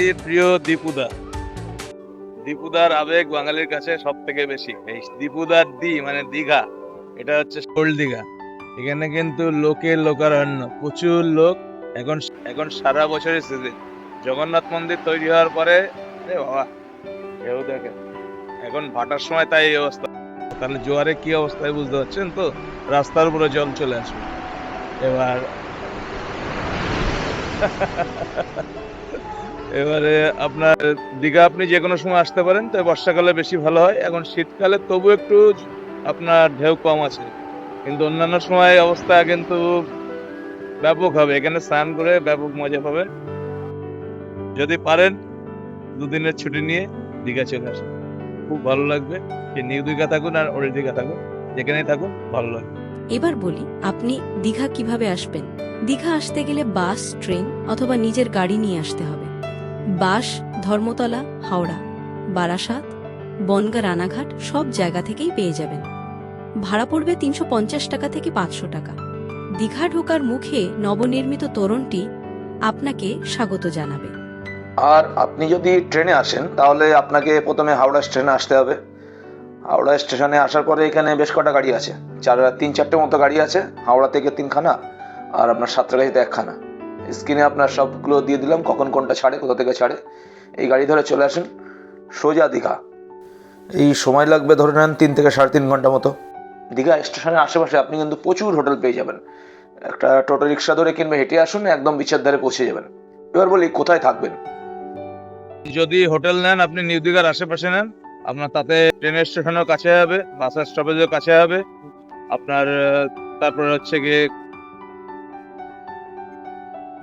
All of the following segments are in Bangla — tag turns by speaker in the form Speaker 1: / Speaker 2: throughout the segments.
Speaker 1: বাঙালির প্রিয় দীপুদা। দীপুদার আবেগ বাঙালির কাছে সব থেকে বেশি। এই দীপুদার দি মানে দীঘা, এটা হচ্ছে ওল্ড দীঘা। এখানে কিন্তু লোকের লোকারণ্য, প্রচুর লোক। এখন এখন সারা বছরের সিজন জগন্নাথ মন্দির তৈরি হওয়ার পরে বাবা কেউ দেখে এখন ভাটার সময় তাই এই অবস্থা। তাহলে জোয়ারে কি অবস্থায় বুঝতে পারছেন তো? রাস্তার উপরে জল চলে আসবে। এবার এবারে আপনার দীঘা আপনি যে কোনো সময় আসতে পারেন তো বর্ষাকালে বেশি ভালো হয়। এখন শীতকালে তবু একটু আপনার ঢেউ কম আছে। কিন্তু অন্যান্য সময় অবস্থা কিন্তু ব্যাপক হবে। এখানে স্নান করে ব্যাপক মজা পাবেন। যদি পারেন দুদিনের ছুটি নিয়ে দীঘা চলে আসুন। খুব ভালো লাগবে। যে নিউ দীঘা থাকুন আর ওল্ড দীঘা থাকুন। যেখানেই থাকুন, ভালো লাগবে।
Speaker 2: এবার বলি, আপনি দীঘা কীভাবে আসবেন? দীঘা আসতে গেলে বাস, ট্রেন অথবা নিজের গাড়ি নিয়ে আসতে হবে। বাস ধর্মতলা, হাওড়া, বারাসাত, বনগা, রানাঘাট সব জায়গা থেকেই পেয়ে যাবেন। ভাড়া পড়বে তিনশো পঞ্চাশ টাকা থেকে পাঁচশো টাকা। দীঘা ঢোকার মুখে নবনির্মিত তোরণটি আপনাকে স্বাগত জানাবে।
Speaker 3: আর আপনি যদি ট্রেনে আসেন, তাহলে আপনাকে প্রথমে হাওড়া স্টেশনে আসতে হবে। হাওড়া স্টেশনে আসার পরে এখানে বেশ কটা গাড়ি আছে। চার, তিন, চারটে মতো গাড়ি আছে, হাওড়া থেকে তিনখানা আর আপনার সাঁতরাগাছিতে একখানা। স্ক্রিনে আপনার সবগুলো দিয়ে দিলাম, কখন কোনটা ছাড়ে, কোথা থেকে ছাড়ে। এই গাড়ি ধরে চলে আসেন, সোজা দীঘা। এই সময় লাগবে ধরে নেন তিন থেকে সাড়ে তিন ঘণ্টা মতো। দীঘা স্টেশনের আশেপাশে আপনি কিন্তু প্রচুর হোটেল পেয়ে যাবেন। একটা টোটো রিক্সা ধরে কিনবে, হেঁটে আসুন, একদম বিচের ধারে পৌঁছে যাবেন। এবার বলি, কোথায় থাকবেন?
Speaker 1: যদি হোটেল নেন, আপনি নিউ দীঘার আশেপাশে নেন, আপনার তাতে ট্রেনের স্টেশনের কাছে হবে বাস স্টপেজের কাছে হবে। আপনার তারপরে হচ্ছে গিয়ে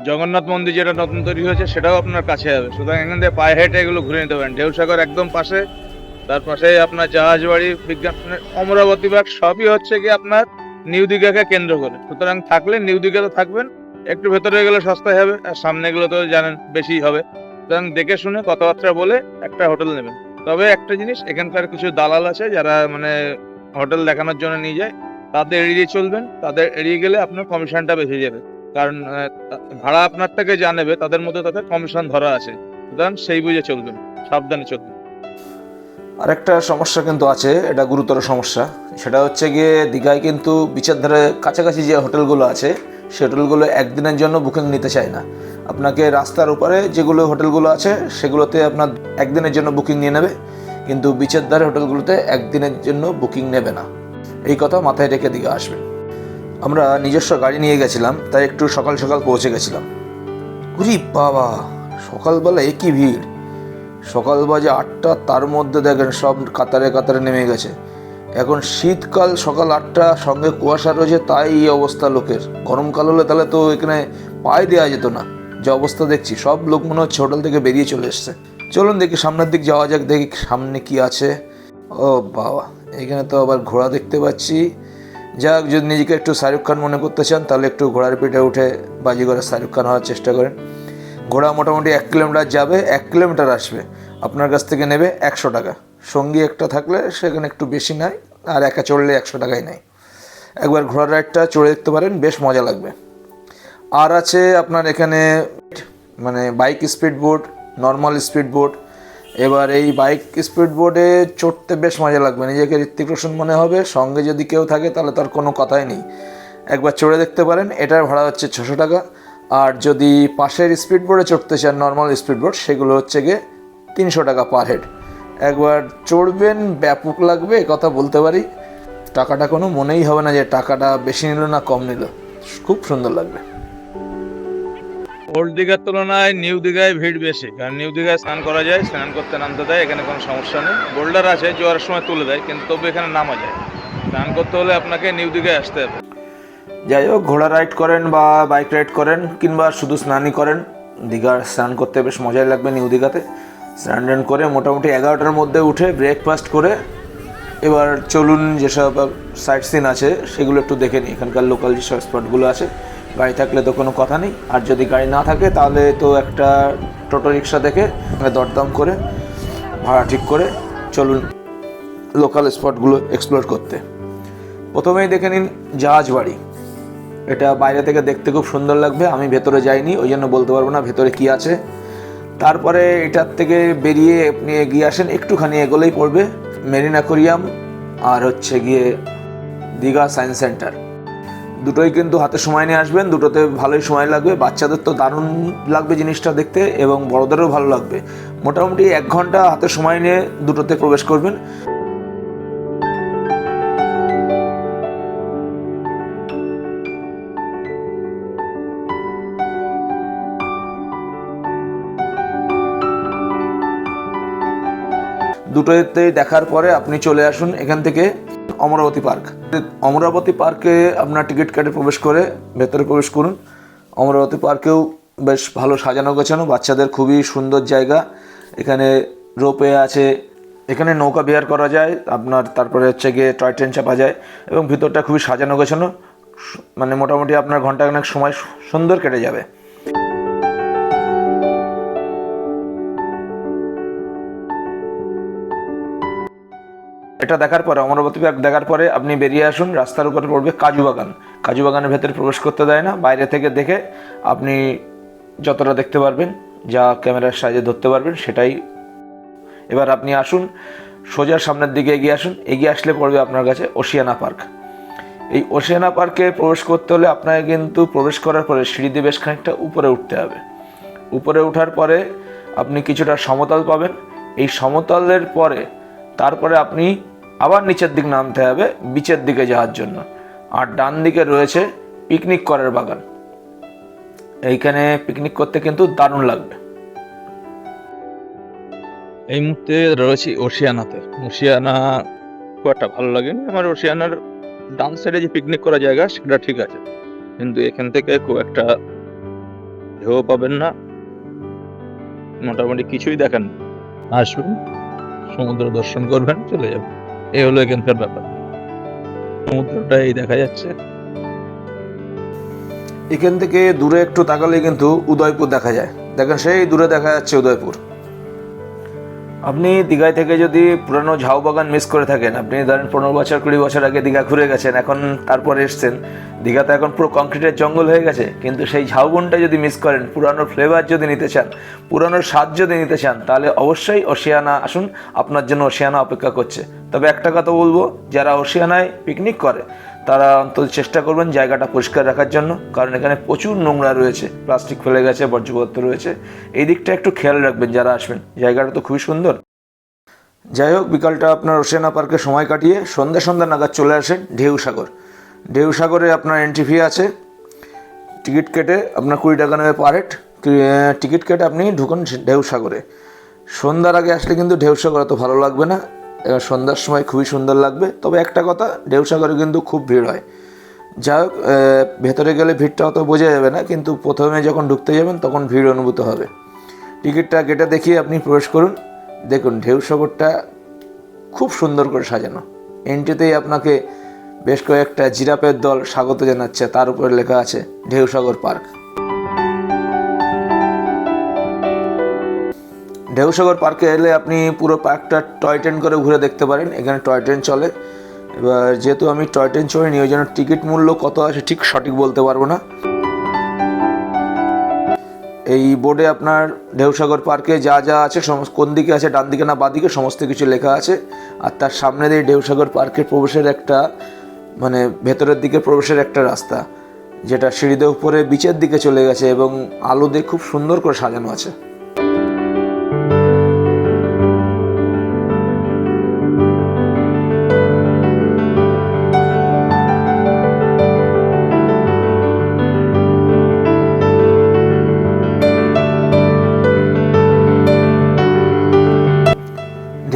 Speaker 1: জগন্নাথ মন্দির যেটা নতুন তৈরি হয়েছে, সেটাও আপনার কাছে হবে। সুতরাং এখান থেকে পায়ে হেঁটে এগুলো ঘুরে নিতে পারেন। ঢেউসাগর একদম পাশে, তার পাশে আপনার জাহাজ বাড়ি বিজ্ঞান অমরাবতী বাগ সবই হচ্ছে গিয়ে আপনার নিউ দীঘাকে কেন্দ্র করে। সুতরাং থাকলে নিউ দীঘাতে থাকবেন, একটু ভেতরে গেলে সস্তায় হবে, আর সামনে গুলো তো জানেন বেশি হবে। সুতরাং দেখে শুনে কথাবার্তা বলে একটা হোটেল নেবেন। তবে একটা জিনিস, এখানকার কিছু দালাল আছে, যারা মানে হোটেল দেখানোর জন্য নিয়ে যায়, তাদের এড়িয়ে চলবেন, তাদের এড়িয়ে গেলে আপনার কমিশনটা বেশি যাবে। কারণ ভাড়া আপনার থেকে যা নেবে, তাদের মধ্যে তাদের কমিশন ধরা আছে। সুতরাং সেই বুঝে চলবেন, সাবধানে চলবেন।
Speaker 3: আর একটা সমস্যা কিন্তু আছে, এটা গুরুতর সমস্যা। সেটা হচ্ছে গিয়ে দীঘায় কিন্তু বিচের ধারে কাছাকাছি যে হোটেলগুলো আছে, সে হোটেলগুলো একদিনের জন্য বুকিং নিতে চায় না। আপনাকে রাস্তার উপরে যেগুলো হোটেলগুলো আছে, সেগুলোতে আপনার একদিনের জন্য বুকিং নিয়ে নেবে, কিন্তু বিচের ধারে হোটেলগুলোতে একদিনের জন্য বুকিং নেবে না। এই কথা মাথায় রেখে দিকে আসবেন। আমরা নিজস্ব গাড়ি নিয়ে গেছিলাম, তাই একটু সকাল সকাল পৌঁছে গেছিলাম। উরি বাবা, সকালবেলা একই ভিড়। সকাল বাজে আটটা, তার মধ্যে দেখেন সব কাতারে কাতারে নেমে গেছে। এখন শীতকাল সকাল আটটা, সঙ্গে কুয়াশা রয়েছে, তাই এই অবস্থা লোকের। গরমকাল হলে তাহলে তো এখানে পায়ে দেওয়া যেত না। যে অবস্থা দেখছি, সব লোক মনে হচ্ছে হোটেল থেকে বেরিয়ে চলে এসছে। চলুন দেখি সামনের দিক যাওয়া যাক, দেখি সামনে কি আছে। ও বাবা, এখানে তো আবার ঘোড়া দেখতে পাচ্ছি। যাক, যদি নিজেকে একটু শাহরুখ খান মনে করতে চান, তাহলে একটু ঘোড়ার পিঠে উঠে বাজিগরে শাহরুখ খান হওয়ার চেষ্টা করেন। ঘোড়া মোটামুটি এক কিলোমিটার যাবে, এক কিলোমিটার আসবে। আপনার কাছ থেকে নেবে একশো টাকা। সঙ্গী একটা থাকলে সেখানে একটু বেশি নেয় আর একা চড়লে একশো টাকাই নেয় একবার ঘোড়ার রাইডটা চড়ে দেখতে পারেন, বেশ মজা লাগবে। আর আছে আপনার এখানে মানে bike speed boat, normal speed boat এবার এই বাইক স্পিড বোর্ডে চড়তে বেশ মজা লাগবে। নিজেকে ঋত্বিক রোশন মনে হবে। সঙ্গে যদি কেউ থাকে, তাহলে তার কোনো কথাই নেই। একবার চড়ে দেখতে পারেন। এটার ভাড়া হচ্ছে ছশো টাকা। আর যদি পাশের স্পিড বোর্ডে চড়তে চান, নর্মাল স্পিড বোর্ড সেগুলো হচ্ছে গিয়ে তিনশো টাকা পার হেড। একবার চড়বেন, ব্যাপক লাগবে কথা বলতে পারি। টাকাটা কোনো মনেই হবে না যে টাকাটা বেশি নিল না কম নিল। খুব সুন্দর লাগবে।
Speaker 1: ওল্ড দীঘার তুলনায় নিউ দীঘায় ভিড় বেশি। কারণ নিউ দীঘায় স্নান করা যায়, স্নান করতে নামতে দেয়, এখানে কোনো সমস্যা নেই। বোল্ডার আছে, জোয়ারের সময় তুলে দেয়, কিন্তু তবু এখানে নামা যায়। স্নান করতে হলে আপনাকে নিউ দীঘায় আসতে হবে।
Speaker 3: যাই হোক, ঘোড়া রাইড করেন বা বাইক রাইড করেন, কিংবা শুধু স্নানই করেন, দীঘার স্নান করতে বেশ মজাই লাগবে নিউ দীঘাতে। স্নান টান করে মোটামুটি এগারোটার মধ্যে উঠে ব্রেকফাস্ট করে এবার চলুন যেসব সাইট সিন আছে, সেগুলো একটু দেখে নিই। এখানকার লোকাল যেসব স্পটগুলো আছে গাড়ি থাকলে তো কোনো কথা নেই। আর যদি গাড়ি না থাকে, তাহলে তো একটা টোটো রিক্সা দেখে দরদাম করে, ভাড়া ঠিক করে চলুন লোকাল স্পটগুলো এক্সপ্লোর করতে। প্রথমেই দেখে নিন জাহাজ বাড়ি। এটা বাইরে থেকে দেখতে খুব সুন্দর লাগবে, আমি ভেতরে যাইনি, ওই জন্য বলতে পারব না ভেতরে কি আছে। তারপরে এটার থেকে বেরিয়ে আপনি এগিয়ে আসেন, একটুখানি এগোলেই পড়বে, মেরিনা কোরিয়াম, আর হচ্ছে গিয়ে দীঘা সায়েন্স সেন্টার। দুটোই কিন্তু হাতে সময় নিয়ে আসবেন, দুটোতে ভালোই সময় লাগবে। বাচ্চাদের তো দারুণ লাগবে জিনিসটা দেখতে এবং বড়দেরও ভালো লাগবে। মোটামুটি এক ঘণ্টা হাতে সময় নিয়ে দুটোতে প্রবেশ করবেন। দুটোতে দেখার পরে আপনি চলে আসুন এখান থেকে। অমরাবতী পার্ক। অমরাবতী পার্কে আপনার টিকিট কেটে প্রবেশ করে ভেতরে প্রবেশ করুন। অমরাবতী পার্কেও বেশ ভালো সাজানো গোছানো, বাচ্চাদের খুবই সুন্দর জায়গা। এখানে রোপে আছে, এখানে নৌকা বিহার করা যায়, আপনার তারপরে হচ্ছে গিয়ে টয় ট্রেন চাপা যায় এবং ভিতরটা খুবই সাজানো গোছানো। মানে মোটামুটি আপনার ঘন্টাখানেক সময় সুন্দর কেটে যাবে। এটা দেখার পরে, অমরাবতী পার্ক দেখার পরে আপনি বেরিয়ে আসুন, রাস্তার উপরে পড়বে কাজু বাগান। কাজু বাগানের ভেতরে প্রবেশ করতে দেয় না, বাইরে থেকে দেখে আপনি যতটা দেখতে পারবেন, যা ক্যামেরার সাহায্যে ধরতে পারবেন, সেটাই। এবার আপনি আসুন, সোজা সামনের দিকে এগিয়ে আসুন, এগিয়ে আসলে পড়বে আপনার কাছে ওশিয়ানা পার্ক এই ওশিয়ানা পার্কে প্রবেশ করতে হলে আপনাকে কিন্তু প্রবেশ করার পরে সিঁড়ি দিয়ে বেশ খানিকটা উপরে উঠতে হবে। উপরে ওঠার পরে আপনি কিছুটা সমতল পাবেন। এই সমতলের পরে তারপরে আপনি আবার নিচের দিক নামতে হবে, বিচের দিকে যাওয়ার জন্য। আর ডান দিকে রয়েছে পিকনিক করার বাগান। এইখানে পিকনিক করতে কিন্তু দারুণ লাগবে।
Speaker 1: এই মুহূর্তে রয়েছি ওশিয়ানাতে। ওশিয়ানা খুব একটা ভালো লাগেনি আমার ওশিয়ানার ডান সাইডে যে পিকনিক করা জায়গা, সেটা ঠিক আছে। কিন্তু এখান থেকে খুব একটা ঢেউ পাবেন না। মোটামুটি কিছুই দেখেন না। আসবেন সমুদ্র দর্শন করবেন, চলে যাবেন। এই হলো এখানকার ব্যাপার। সমুদ্রটা এই দেখা যাচ্ছে।
Speaker 3: এখান থেকে দূরে একটু তাকালে কিন্তু উদয়পুর দেখা যায়। দেখেন সেই দূরে দেখা যাচ্ছে উদয়পুর। আপনি দীঘায় থেকে যদি পুরানো ঝাউ বাগান মিস করে থাকেন, আপনি ধরেন পনেরো বছর, কুড়ি বছর আগে দীঘা ঘুরে গেছেন, এখন তারপরে এসছেন, দীঘাতে এখন পুরো কংক্রিটের জঙ্গল হয়ে গেছে, কিন্তু সেই ঝাউবনটা যদি মিস করেন, পুরানো ফ্লেভার যদি নিতে চান পুরানোর স্বাদ যদি নিতে চান, তাহলে অবশ্যই ওশিয়ানা আসুন, আপনার জন্য ওশিয়ানা অপেক্ষা করছে। তবে একটা কথা বলব, যারা ওশিয়ানায় পিকনিক করে তারা অন্তত চেষ্টা করবেন জায়গাটা পরিষ্কার রাখার জন্য, কারণ এখানে প্রচুর নোংরা রয়েছে, প্লাস্টিক ফেলে গেছে, বর্জ্যপদার্থ রয়েছে। এই দিকটা একটু খেয়াল রাখবেন যারা আসবেন, জায়গাটা তো খুবই সুন্দর। যাই হোক, বিকালটা আপনার ওশেনা পার্কে সময় কাটিয়ে সন্ধ্যা সন্ধ্যা নাগাদ চলে আসেন ঢেউ সাগর। ঢেউ সাগরে আপনার এন্ট্রি ফি আছে। টিকিট কেটে আপনার কুড়ি টাকা নেবে পার হেড টিকিট কেটে আপনি ঢুকুন ঢেউ সাগরে। সন্ধ্যার আগে আসলে কিন্তু ঢেউ সাগর অত ভালো লাগবে না। এবার সন্ধ্যার সময় খুবই সুন্দর লাগবে। তবে একটা কথা, ঢেউ সাগরে কিন্তু খুব ভিড় হয়। যাই হোক ভেতরে গেলে ভিড়টা অত বোঝা যাবে না, কিন্তু প্রথমে যখন ঢুকতে যাবেন তখন ভিড় অনুভূত হবে। টিকিটটা কেটে দেখিয়ে আপনি প্রবেশ করুন। দেখুন, ঢেউ সাগরটা খুব সুন্দর করে সাজানো। এন্ট্রিতেই আপনাকে বেশ কয়েকটা জিরাপের দল স্বাগত জানাচ্ছে, তার উপরে লেখা আছে, ঢেউ সাগর পার্ক। ঢেউসাগর পার্কে এলে আপনি পুরো পার্কটা টয় ট্রেন করে ঘুরে দেখতে পারেন। এখানে টয় ট্রেন চলে। এবার যেহেতু আমি টয় ট্রেন চড়িনি, ওই জন্য টিকিট মূল্য কত আছে ঠিক সঠিক বলতে পারব না। এই বোর্ডে আপনার ঢেউসাগর পার্কে যা যা আছে, সমস্ত কোন দিকে আছে, ডান দিকে না বাঁ দিকে, সমস্ত কিছু লেখা আছে। আর তার সামনে দিয়ে ঢেউসাগর পার্কের প্রবেশের একটা মানে ভেতরের দিকে প্রবেশের একটা রাস্তা, যেটা সিঁড়িতে উপরে বিচের দিকে চলে গেছে এবং আলো দিয়ে খুব সুন্দর করে সাজানো আছে।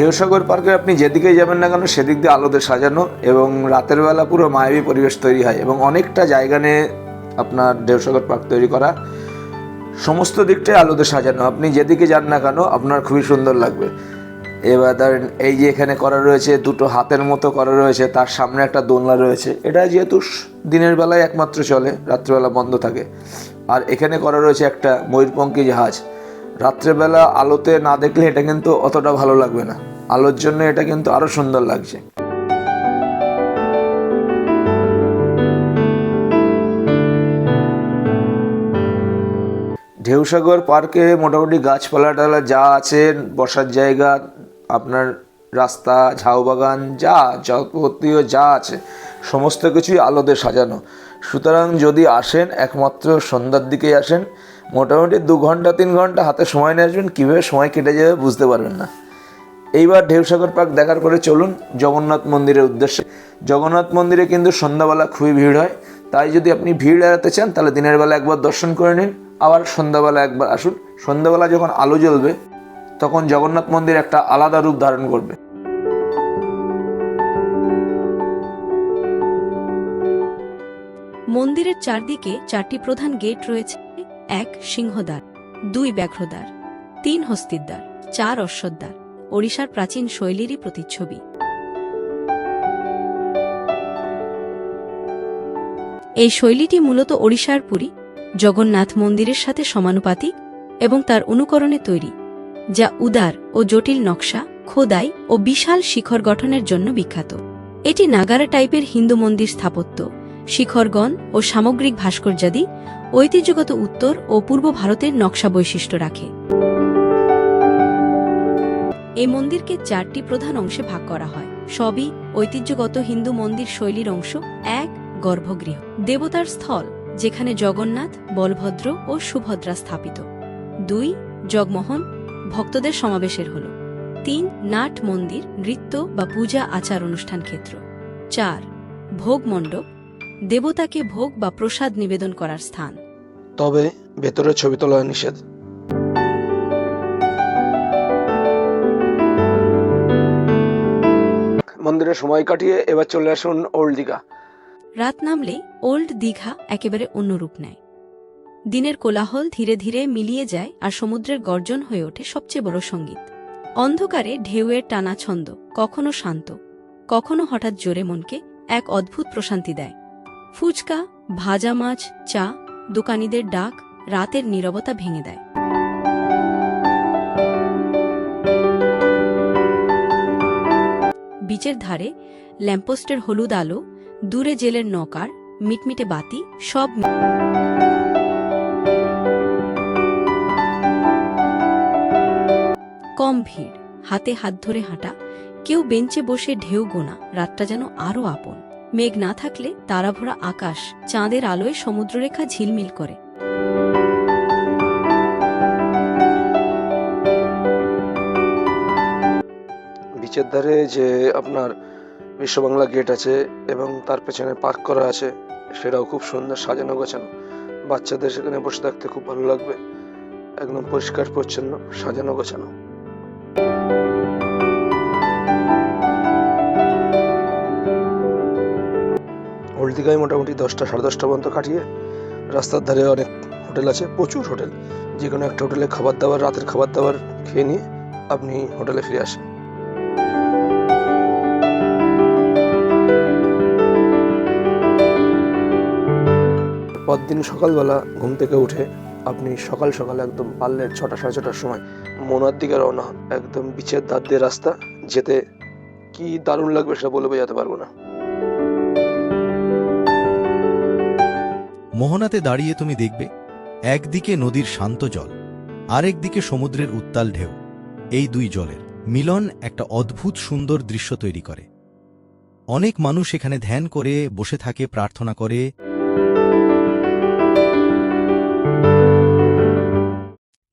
Speaker 3: ঢেউসাগর পার্কে আপনি যেদিকে যাবেন না কেন, সেদিক দিয়ে আলোতে সাজানো এবং রাতের বেলা পুরো মায়াবী পরিবেশ তৈরি হয় এবং অনেকটা জায়গা নিয়ে আপনার ঢেউসাগর পার্ক তৈরি করা সমস্ত দিকটাই আলোতে সাজানো। আপনি যেদিকে যান না কেন, আপনার খুবই সুন্দর লাগবে। এবার ধরেন এই যে এখানে করা রয়েছে, দুটো হাতের মতো করা রয়েছে, তার সামনে একটা দোলনা রয়েছে। এটা যেহেতু দিনের বেলায় একমাত্র চলে, রাত্রেবেলা বন্ধ থাকে। আর এখানে করা রয়েছে একটা ময়ূরপঙ্খী জাহাজ। রাত্রেবেলা আলোতে না দেখলে এটা কিন্তু অতটা ভালো লাগবে না। আলোর জন্য এটা কিন্তু আরও সুন্দর লাগছে। ঢেউসাগর পার্কে মোটামুটি গাছপালা টালা যা আছে, বসার জায়গা, আপনার রাস্তা ঝাউ বাগান যা যাবতীয় যা আছে, সমস্ত কিছুই আলোতে সাজানো। সুতরাং যদি আসেন, একমাত্র সন্ধ্যার দিকেই আসেন, মোটামুটি দু ঘণ্টা, তিন ঘণ্টা হাতে সময় নিয়ে আসবেন, কীভাবে সময় কেটে যাবে বুঝতে পারবেন না। এইবার ঢেউসাগর পার্ক দেখার পরে চলুন জগন্নাথ মন্দিরের উদ্দেশ্যে। জগন্নাথ মন্দিরে কিন্তু সন্ধ্যাবেলা খুবই ভিড় হয়। তাই যদি আপনি ভিড় এড়াতে চান, তাহলে দিনের বেলা একবার দর্শন করে নিন। আবার সন্ধ্যাবেলা একবার আসুন। সন্ধ্যাবেলা যখন আলো জ্বলবে, তখন জগন্নাথ মন্দির একটা আলাদা রূপ ধারণ করবে।
Speaker 2: মন্দিরের চারদিকে চারটি প্রধান গেট রয়েছে। এক সিংহদ্বার, দুই ব্যাঘ্রদ্বার, তিন হস্তিদ্বার, চার অশ্বদ্বার ওড়িশার প্রাচীন শৈলীরই প্রতিচ্ছবি। এই শৈলীটি মূলত ওড়িশার পুরী, জগন্নাথ মন্দিরের সাথে সমানুপাতিক এবং তার অনুকরণে তৈরি, যা উদার ও জটিল নকশা, খোদাই ও বিশাল শিখর গঠনের জন্য বিখ্যাত। এটি নাগারা টাইপের হিন্দু মন্দির স্থাপত্য, শিখরগণ ও সামগ্রিক ভাস্কর্যাদি ঐতিহ্যগত উত্তর ও পূর্ব ভারতের নকশা বৈশিষ্ট্য রাখে। এই মন্দিরকে চারটি প্রধান অংশে ভাগ করা হয়। সবই ঐতিহ্যগত হিন্দু মন্দির শৈলীর অংশ, এক গর্ভগৃহ। দেবতার স্থল, যেখানে জগন্নাথ, বলভদ্র ও সুভদ্রা স্থাপিত। দুই, জগমোহন, ভক্তদের সমাবেশের হল। তিন, নাট মন্দির, নৃত্য বা পূজা আচার অনুষ্ঠান ক্ষেত্র। চার, ভোগ মণ্ডপ, দেবতাকে ভোগ বা প্রসাদ নিবেদন করার স্থান।
Speaker 3: তবে ভেতরে ছবি তোলা নিষেধ। মন্দিরে সময় কাটিয়ে এবার চলে আসুন ওল্ড দীঘা।
Speaker 2: রাত নামলে ওল্ড দীঘা একেবারে অন্য রূপ নেয়। দিনের কোলাহল ধীরে ধীরে মিলিয়ে যায় আর সমুদ্রের গর্জন হয়ে ওঠে সবচেয়ে বড় সংগীত। অন্ধকারে ঢেউয়ের টানা ছন্দ কখনো শান্ত, কখনো হঠাৎ জোরে মনকে এক অদ্ভুত প্রশান্তি দেয়। ফুচকা, ভাজা মাছ, চা, দোকানিদের ডাক রাতের নীরবতা ভেঙে দেয়। বিচের ধারে ল্যাম্পোস্টের হলুদ আলো, দূরে জেলের নৌকার, মিটমিটে বাতি, সব কম ভিড়, হাতে হাত ধরে হাঁটা, কেউ বেঞ্চে বসে ঢেউ গোনা, রাতটা যেন আরও আপন। মেঘ না থাকলে তারাভরা আকাশ চাঁদের আলোয় সমুদ্ররেখা ঝিলমিল করে।
Speaker 3: বিচের ধারে যে আপনার বিশ্ববাংলা গেট আছে এবং তার পেছনে পার্ক করা আছে, সেটাও খুব সুন্দর সাজানো গোছানো। বাচ্চাদের সেখানে বসে থাকতে খুব ভালো লাগবে। একদম পরিষ্কার, পরিচ্ছন্ন, সাজানো গোছানো। ওল্ড দীঘায় মোটামুটি দশটা, সাড়ে দশটা পর্যন্ত কাটিয়ে রাস্তার ধারে অনেক হোটেল আছে, প্রচুর হোটেল। যে কোনো একটা হোটেলে খাবার দাবার, রাতের খাবার দাবার খেয়ে নিয়ে আপনি হোটেলে ফিরে আসেন। পরদিন সকালবেলা ঘুম থেকে উঠে আপনি সকাল সকাল একদম পারলে ছটা সাড়ে ছটার সময়। মনার দিকে রওনা হন। একদম বিচের দাঁত দিয়ে রাস্তা যেতে কি দারুণ লাগবে সেটা বলে বোঝাতে পারব না।
Speaker 4: মোহনাতে দাঁড়িয়ে তুমি দেখবে একদিকে নদীর শান্ত জল, আরেকদিকে সমুদ্রের উত্তাল ঢেউ। এই দুই জলের মিলন একটা অদ্ভুত সুন্দর দৃশ্য তৈরি করে। অনেক মানুষ এখানে ধ্যান করে, বসে থাকে, প্রার্থনা করে।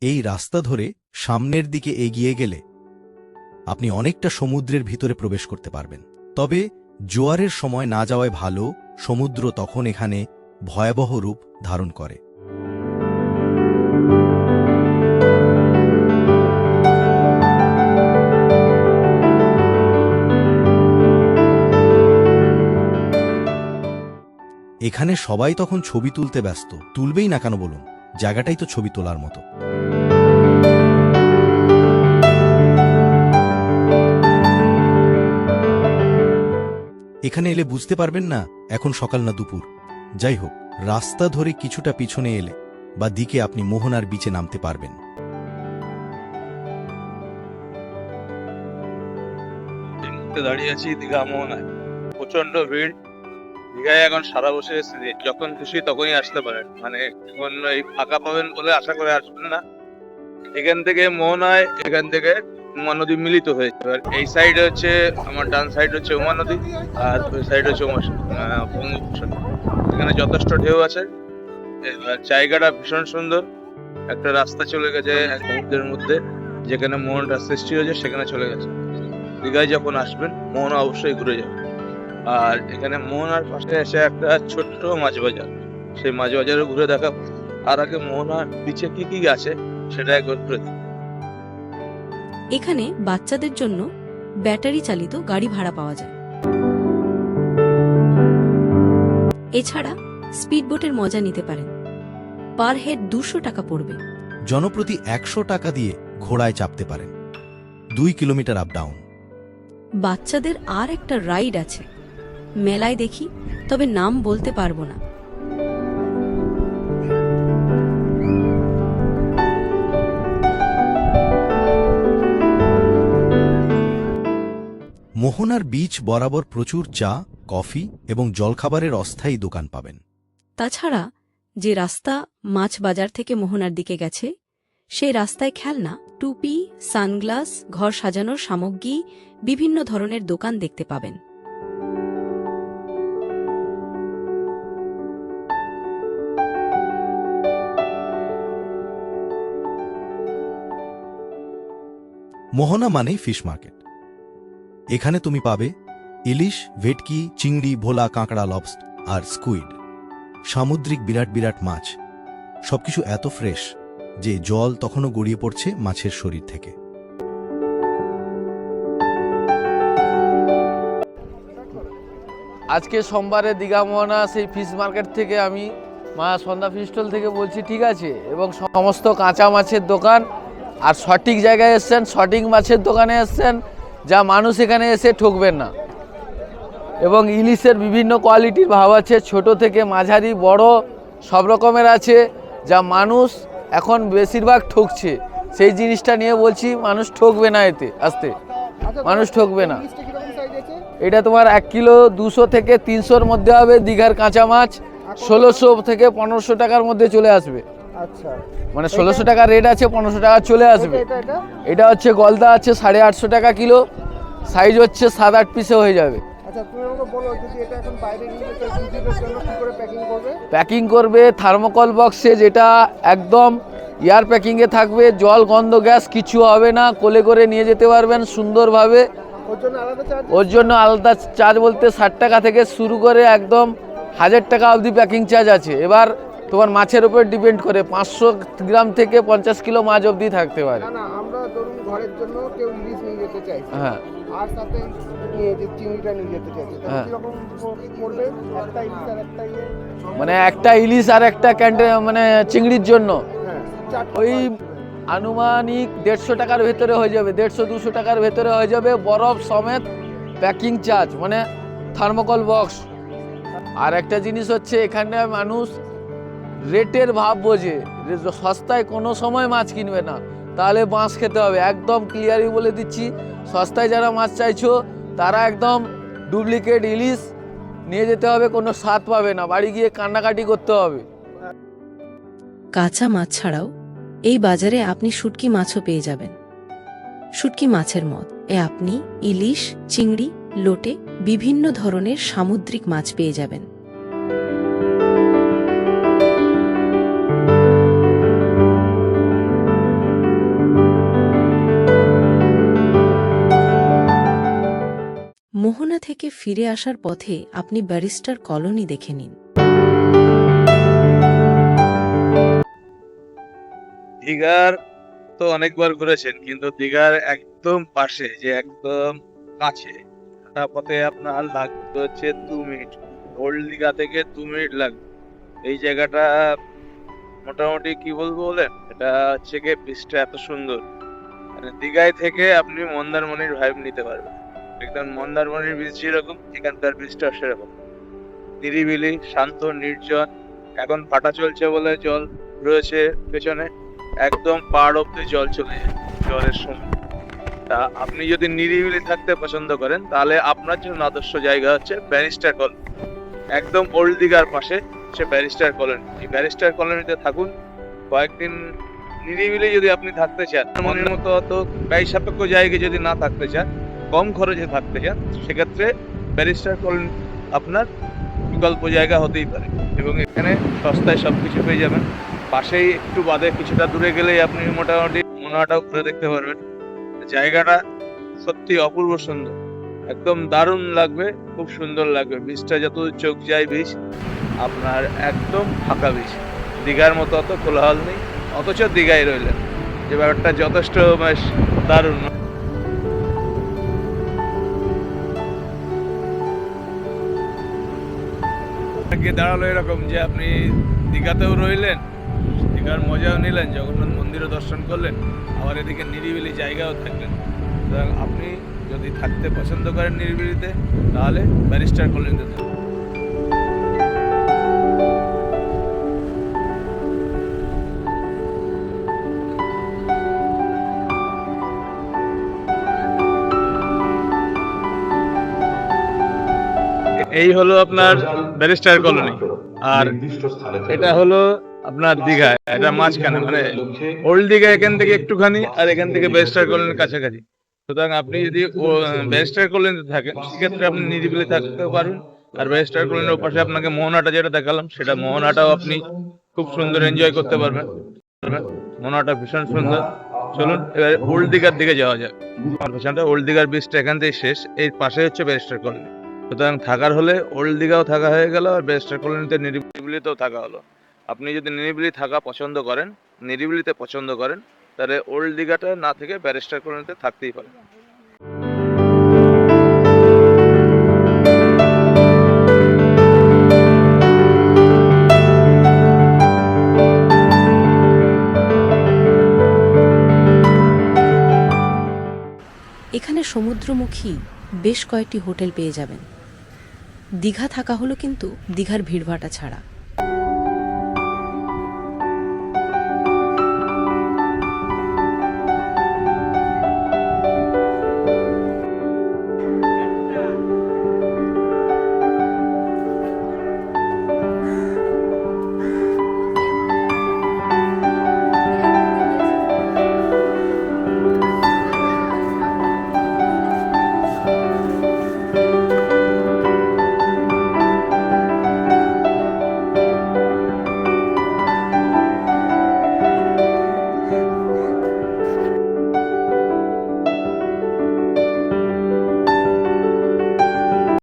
Speaker 4: এই রাস্তা ধরে সামনের দিকে এগিয়ে গেলে আপনি অনেকটা সমুদ্রের ভিতরে প্রবেশ করতে পারবেন। তবে জোয়ারের সময় না যাওয়ায় ভালো, সমুদ্র তখন এখানে ভয়াবহ রূপ ধারণ করে। এখানে সবাই তখন ছবি তুলতে ব্যস্ত। তুলবেই না কেন বলুন? জায়গাটাই তো ছবি তোলার মতো। এখানে এলে বুঝতে পারবেন না, এখন সকাল না দুপুর। যাই হোক, রাস্তা ধরে কিছুটা পিছনে এলে বা দিকে আপনি মোহনার বিচে নামতে পারবেন।
Speaker 1: দাঁড়িয়ে আছি দীঘা মোহনায়। প্রচণ্ড ভিড়। দীঘায় এখন সারা এসেছে, যখন খুশি তখনই আসতে পারেন। মানে এখন এই ফাঁকা পাবেন বলে আশা করে আসবেন না। এখান থেকে মোহনায়, এখান থেকে উমা নদী মিলিত হয়েছে। এবার এই সাইডে হচ্ছে আমার ডান সাইড হচ্ছে উমা নদী, আর ওই সাইড হচ্ছে উমা এখানে যথেষ্ট ঢেউ আছে। এবার জায়গাটা ভীষণ সুন্দর। একটা রাস্তা চলে গেছে এক সমুদ্রের মধ্যে, যেখানে মোহনটা সৃষ্টি হয়েছে, সেখানে চলে গেছে। দীঘায় যখন আসবেন, মোহনা অবশ্যই ঘুরে যাবেন আর এখানে মোহনার পাশে এসে একটা ছোট্ট মাছ বাজার। সেই মাছ বাজারে ঘুরে দেখা, আর আগে মোহনার নিচে কি কি আছে, সেটা একবার ঘুরে।
Speaker 2: এখানে বাচ্চাদের জন্য ব্যাটারি চালিত গাড়ি ভাড়া পাওয়া যায়। এছাড়া স্পিডবোটের মজা নিতে পারেন। পার হেড দুশো টাকা পড়বে।
Speaker 4: জনপ্রতি একশো টাকা দিয়ে ঘোড়ায় চাপতে পারেন। দুই কিলোমিটার আপ ডাউন
Speaker 2: বাচ্চাদের আর একটা রাইড আছে। মেলায় দেখি তবে নাম বলতে পারব না।
Speaker 4: মোহনার বীচ বরাবর প্রচুর চা কফি এবং জলখাবারের অস্থায়ী দোকান পাবেন।
Speaker 2: তাছাড়া যে রাস্তা মাছ বাজার থেকে মোহনার দিকে গেছে সেই রাস্তায় খেলনা টুপি সানগ্লাস ঘর সাজানোর সামগ্রী বিভিন্ন ধরনের দোকান দেখতে পাবেন।
Speaker 4: মোহনা মানেই ফিশ মার্কেট। এখানে তুমি পাবে ইলিশ, ভেটকি, চিংড়ি, ভোলা, কাঁকড়া লবস্ট আর স্কুইড সামুদ্রিক বিরাট বিরাট মাছ। সবকিছু এত ফ্রেশ যে জল তখনও গড়িয়ে পড়ছে মাছের শরীর থেকে।
Speaker 5: আজকে সোমবারে দীঘা মোহনা সেই ফিশ মার্কেট থেকে আমি মা সন্ধ্যা ফিশ ফিস্টল থেকে বলছি, ঠিক আছে। এবং সমস্ত কাঁচা মাছের দোকান আর সঠিক জায়গায় এসছেন, সঠিক মাছের দোকানে এসছেন। যা মানুষ এখানে এসে ঠকবেন না। এবং ইলিশের বিভিন্ন কোয়ালিটির ভাব আছে ছোট থেকে মাঝারি বড় সব রকমের আছে যা মানুষ এখন বেশিরভাগ ঠকছে। সেই জিনিসটা নিয়ে বলছি মানুষ ঠকবে না এতে আসতে। মানুষ ঠকবে না। এটা তোমার এক কিলো দুশো থেকে তিনশোর মধ্যে হবে দীঘার কাঁচা মাছ ষোলোশো থেকে পনেরোশো টাকার মধ্যে চলে আসবে।
Speaker 6: আচ্ছা।
Speaker 5: মানে ষোলোশো টাকা রেট আছে পনেরোশো টাকা চলে আসবে।
Speaker 6: এটা
Speaker 5: হচ্ছে গলদা আছে সাড়ে আটশো টাকা কিলো। সাইজ হচ্ছে সাত আট পিসে হয়ে যাবে।
Speaker 6: আচ্ছা প্যাকিং করবে?
Speaker 5: থার্মোকল বক্সে যেটা একদম এয়ার প্যাকিংয়ে থাকবে জল গন্ধ গ্যাস কিছু হবে না কোলে করে নিয়ে যেতে পারবেন সুন্দরভাবে।
Speaker 6: ওর জন্য আলাদা চার্জ
Speaker 5: বলতে ষাট টাকা থেকে শুরু করে একদম হাজার টাকা অবধি প্যাকিং চার্জ আছে। এবার তোমার মাছের উপর ডিপেন্ড করে। পাঁচশো গ্রাম থেকে পঞ্চাশ কিলো মাছ অবধি থাকতে পারে।
Speaker 6: না না আমরা ধরুন ঘরের জন্য কেউ ইলিশ নিয়ে যেতে চাইছি।
Speaker 5: হ্যাঁ।
Speaker 6: আর সাথে চিংড়িটা নিয়ে যেতে চাইছি।
Speaker 5: হ্যাঁ।
Speaker 6: কীরকম প- একটা ইলিশ আর একটা ইয়ে?
Speaker 5: মানে একটা ইলিশ আর একটা ক্যান্টে মানে চিংড়ির জন্য।
Speaker 6: হ্যাঁ
Speaker 5: ওই আনুমানিক দেড়শো টাকার ভেতরে হয়ে যাবে। দেড়শো দুশো টাকার ভেতরে হয়ে যাবে বরফ সমেত প্যাকিং চার্জ মানে থার্মোকল বক্স আর একটা জিনিস হচ্ছে এখানে মানুষ রেটের ভাব বোঝে। সস্তায় কোনো সময় মাছ কিনবে না। তাহলে বাঁশ খেতে হবে। একদম ক্লিয়ারই বলে দিচ্ছি। সস্তায় যারা মাছ চাইছো, তারা একদম ডুপ্লিকেট ইলিশ নিয়ে যেতে হবে, কোনো স্বাদ পাবে না। বাড়ি গিয়ে কান্নাকাটি করতে হবে।
Speaker 2: কাঁচা মাছ ছাড়াও এই বাজারে আপনি শুটকি মাছও পেয়ে যাবেন। শুটকি মাছের মদ। এ আপনি ইলিশ, চিংড়ি, লোটে, বিভিন্ন ধরনের সামুদ্রিক মাছ পেয়ে যাবেন। মোহনা থেকে ফিরে আসার পথে আপনি ব্যারিস্টার কলোনি দেখে নিন।
Speaker 1: দীঘার তো অনেকবার ঘুরেছেন, কিন্তু দীঘার একদম পাশে, যে একদম কাছে পথে আপনার লাগবে হচ্ছে দু মিনিট। ওল্ড দীঘা থেকে দু মিনিট লাগবে। এই জায়গাটা মোটামুটি কি বলব বলেন? এটা হচ্ছে গিয়ে বীজটা এত সুন্দর। মানে দীঘায় থেকে আপনি মন্দারমণির ভাইব নিতে পারবেন। একদম মন্দারমণির বীজ যেরকম, এখানকার বীজটা সেরকম। নিরিবিলি, শান্ত, নির্জন, এখন ফাটা চলছে বলে জল রয়েছে পেছনে। একদম পাড় অব্দি জল চলে যায়, জলের সময় তা আপনি যদি নিরিবিলি থাকতে পছন্দ করেন, তাহলে আপনার জন্য আদর্শ জায়গা হচ্ছে ব্যারিস্টার কল একদম ওল্ড দিঘার পাশে সে ব্যারিস্টার কলোনি। এই ব্যারিস্টার কলোনিতে থাকুন। কয়েকদিন নিরিবিলি যদি আপনি থাকতে চান, মনের মতো অত ব্যয় সাপেক্ষ জায়গায় যদি না থাকতে চান কম খরচে থাকতে চান, সেক্ষেত্রে ব্যারিস্টার কলোনি আপনার বিকল্প জায়গা হতেই পারে। এবং এখানে সস্তায় সব কিছু পেয়ে যাবেন। পাশেই একটু বাদে কিছুটা দূরে গেলেই আপনি মোটামুটি মনোহাটাও ঘুরে দেখতে পারবেন। জায়গাটা সত্যি অপূর্ব সুন্দর। একদম দারুণ লাগবে, খুব সুন্দর লাগবে। বীজটা যত চোখ যায় বীজ আপনার একদম ফাঁকা বীজ দীঘার মতো অত কোলাহল নেই, অথচ দীঘায় রইলেন। যে ব্যাপারটা যথেষ্ট বেশ দারুণ। গিয়ে দাঁড়াল এরকম যে আপনি দীঘাতেও রইলেন, দীঘার মজাও নিলেন, জগন্নাথ মন্দিরও দর্শন করলেন, আবার এদিকে নিরিবিলি জায়গাও থাকলেন। সুতরাং আপনি যদি থাকতে পছন্দ করেন নিরিবিলিতে, তাহলে ব্যারিস্টার কলোনিতে থাকুন। এই হলো আপনার ব্যারিস্টার কলোনি। আর এটা হলো আপনার দীঘা, এটা মাঝখানে মানে ওল্ড দীঘা এখান থেকে একটুখানি আর এখান থেকে ব্যারিস্টার কলোনির কাছাকাছি। সুতরাং আপনি যদি ব্যারিস্টার কলোনিতে থাকেন, সেক্ষেত্রে আপনি নিরিবিলি থাকতেও পারবেন আর ব্যারিস্টার কলোনির ওপাশে আপনাকে মোহনাটা যেটা দেখালাম, সেটা মোহনাটাও আপনি খুব সুন্দর এনজয় করতে পারবেন। মোহনাটা ভীষণ সুন্দর। চলুন, এবার ওল্ড দীঘার দিকে যাওয়া যাক। ওল্ড দীঘার বীজটা এখান থেকে শেষ। এই পাশে হচ্ছে ব্যারিস্টার কলোনি। সুতরাং থাকার হলে ওল্ড দীঘাও থাকা হয়ে গেল আর ব্যারিস্টার কলোনিতে নিরিবিলিতেও থাকা হলো। আপনি যদি নিরিবিলি থাকা পছন্দ করেন, নিরিবিলিতে পছন্দ করেন, তাহলে ওল্ড দীঘাটা না থেকে ব্যারিস্টার কলোনিতে থাকতেই পারেন।
Speaker 2: এখানে সমুদ্রমুখী বেশ কয়েকটি হোটেল পেয়ে যাবেন। দীঘা থাকা হলো কিন্তু দীঘার ভিড়ভাটা ছাড়া।